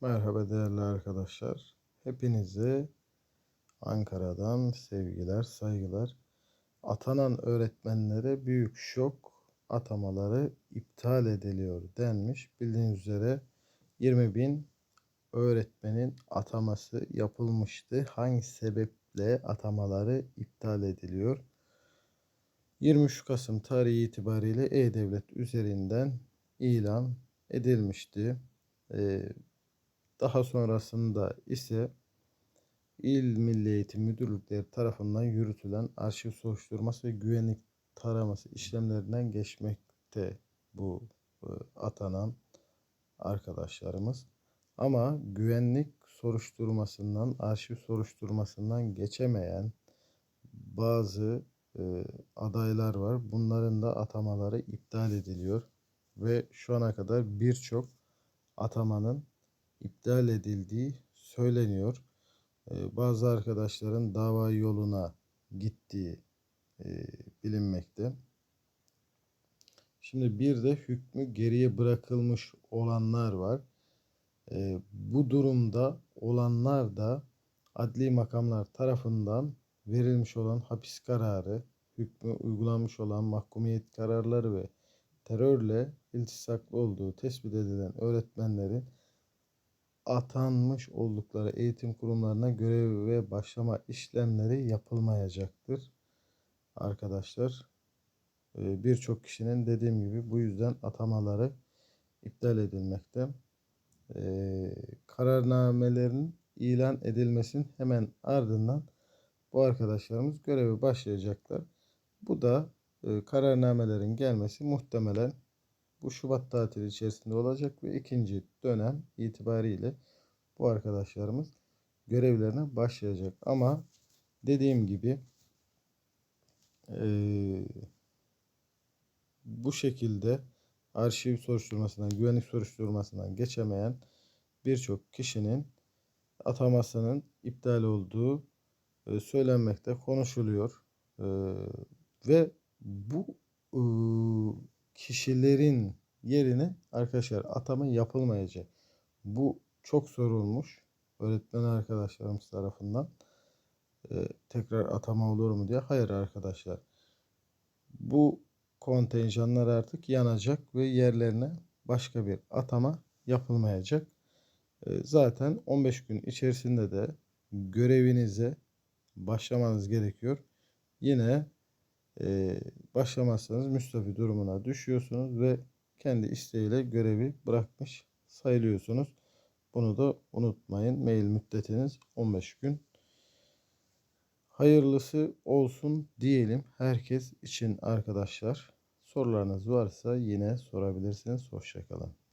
Merhaba değerli arkadaşlar. Hepinize Ankara'dan sevgiler, saygılar. Atanan öğretmenlere büyük şok atamaları iptal ediliyor denmiş. Bildiğiniz üzere 20 bin öğretmenin ataması yapılmıştı. Hangi sebeple atamaları iptal ediliyor? 23 Kasım tarihi itibariyle E-Devlet üzerinden ilan edilmişti. Ee, daha sonrasında ise İl Milli Eğitim Müdürlükleri tarafından yürütülen arşiv soruşturması ve güvenlik taraması işlemlerinden geçmekte bu e, atanan arkadaşlarımız. Ama güvenlik soruşturmasından, arşiv soruşturmasından geçemeyen bazı e, adaylar var. Bunların da atamaları iptal ediliyor ve şu ana kadar birçok atamanın iptal edildiği söyleniyor. Ee, bazı arkadaşların dava yoluna gittiği e, bilinmekte. Şimdi bir de hükmü geriye bırakılmış olanlar var. Ee, bu durumda olanlar da adli makamlar tarafından verilmiş olan hapis kararı, hükmü uygulanmış olan mahkumiyet kararları ve terörle iltisaklı olduğu tespit edilen öğretmenlerin atanmış oldukları eğitim kurumlarına görev ve başlama işlemleri yapılmayacaktır. Arkadaşlar ee, birçok kişinin dediğim gibi bu yüzden atamaları iptal edilmekte. Ee, kararnamelerin ilan edilmesinin hemen ardından bu arkadaşlarımız göreve başlayacaklar. Bu da e, kararnamelerin gelmesi muhtemelen bu Şubat tatili içerisinde olacak ve ikinci dönem itibariyle bu arkadaşlarımız görevlerine başlayacak. Ama dediğim gibi e, bu şekilde arşiv soruşturmasından, güvenlik soruşturmasından geçemeyen birçok kişinin atamasının iptal olduğu e, söylenmekte, konuşuluyor. E, ve bu e, kişilerin yerine arkadaşlar atama yapılmayacak. Bu çok sorulmuş öğretmen arkadaşlarımız tarafından. Ee, tekrar atama olur mu diye. Hayır arkadaşlar. Bu kontenjanlar artık yanacak ve yerlerine başka bir atama yapılmayacak. Ee, zaten 15 gün içerisinde de görevinize başlamanız gerekiyor. Yine e, başlamazsanız müstafi durumuna düşüyorsunuz ve kendi isteğiyle görevi bırakmış sayılıyorsunuz. Bunu da unutmayın. Mail müddetiniz 15 gün. Hayırlısı olsun diyelim herkes için arkadaşlar. Sorularınız varsa yine sorabilirsiniz. Hoşçakalın.